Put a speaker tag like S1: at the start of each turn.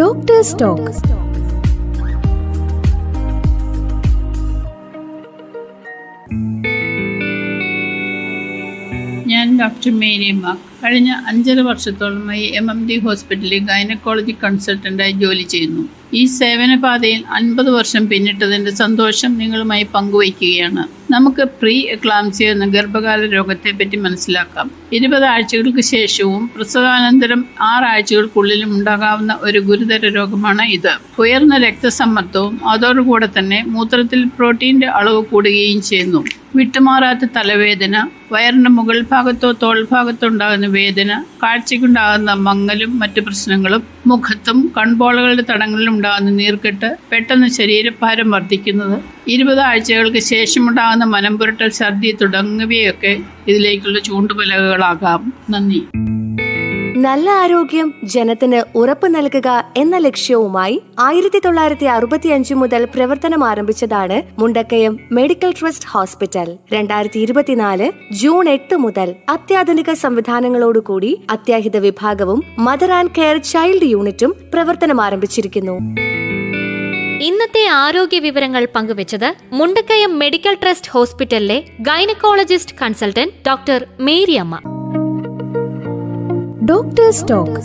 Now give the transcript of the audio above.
S1: Doctors talk
S2: ഞാൻ doctor Mary Mac കഴിഞ്ഞ അഞ്ചര വർഷത്തോളമായി എം എം ഡി ഹോസ്പിറ്റലിൽ ഗൈനക്കോളജി കൺസൾട്ടന്റായി ജോലി ചെയ്യുന്നു. ഈ സേവനപാതയിൽ അൻപത് വർഷം പിന്നിട്ടതിന്റെ സന്തോഷം നിങ്ങളുമായി പങ്കുവയ്ക്കുകയാണ്. നമുക്ക് പ്രീ എക്ലാംസിയ എന്ന ഗർഭകാല രോഗത്തെപ്പറ്റി മനസ്സിലാക്കാം. ഇരുപത് ആഴ്ചകൾക്ക് ശേഷവും പ്രസവാനന്തരം ആറാഴ്ചകൾക്കുള്ളിലും ഉണ്ടാകാവുന്ന ഒരു ഗുരുതര രോഗമാണ് ഇത്. ഉയർന്ന രക്തസമ്മർദ്ദവും അതോടുകൂടെ തന്നെ മൂത്രത്തിൽ പ്രോട്ടീന്റെ അളവ് കൂടുകയും ചെയ്യുന്നു. വിട്ടുമാറാത്ത തലവേദന വയറിന്റെ മുകൾ ഭാഗത്തോ തോൾ ഭാഗത്തോ ഉണ്ടാകുന്ന വേദന കാഴ്ചയ്ക്കുണ്ടാകുന്ന മങ്ങലും മറ്റു പ്രശ്നങ്ങളും മുഖത്തും കൺപോളകളുടെ തടങ്ങളിലും ഉണ്ടാകുന്ന നീർക്കെട്ട് പെട്ടെന്ന് ശരീരഭാരം വർദ്ധിക്കുന്നത് ഇരുപത് ആഴ്ചകൾക്ക് ശേഷമുണ്ടാകുന്ന മനംപുരട്ടൽ ഛർദി തുടങ്ങിയവയൊക്കെ ഇതിലേക്കുള്ള ചൂണ്ടുപലകകളാകാം. നന്ദി.
S1: നല്ല ആരോഗ്യം ജനത്തിന് ഉറപ്പ് നൽകുക എന്ന ലക്ഷ്യവുമായി ആയിരത്തി തൊള്ളായിരത്തി അറുപത്തി അഞ്ച് മുതൽ പ്രവർത്തനം ആരംഭിച്ചതാണ് മുണ്ടക്കയം മെഡിക്കൽ ട്രസ്റ്റ് ഹോസ്പിറ്റൽ. രണ്ടായിരത്തി ഇരുപത്തിനാല് ജൂൺ എട്ട് മുതൽ അത്യാധുനിക സംവിധാനങ്ങളോടുകൂടി അത്യാഹിത വിഭാഗവും മദർ ആൻഡ് കെയർ ചൈൽഡ് യൂണിറ്റും പ്രവർത്തനം ആരംഭിച്ചിരിക്കുന്നു.
S3: ഇന്നത്തെ ആരോഗ്യ വിവരങ്ങൾ പങ്കുവച്ചത് മുണ്ടക്കയം മെഡിക്കൽ ട്രസ്റ്റ് ഹോസ്പിറ്റലിലെ gynaecologist consultant doctor Mariyamma.
S1: Doctors talk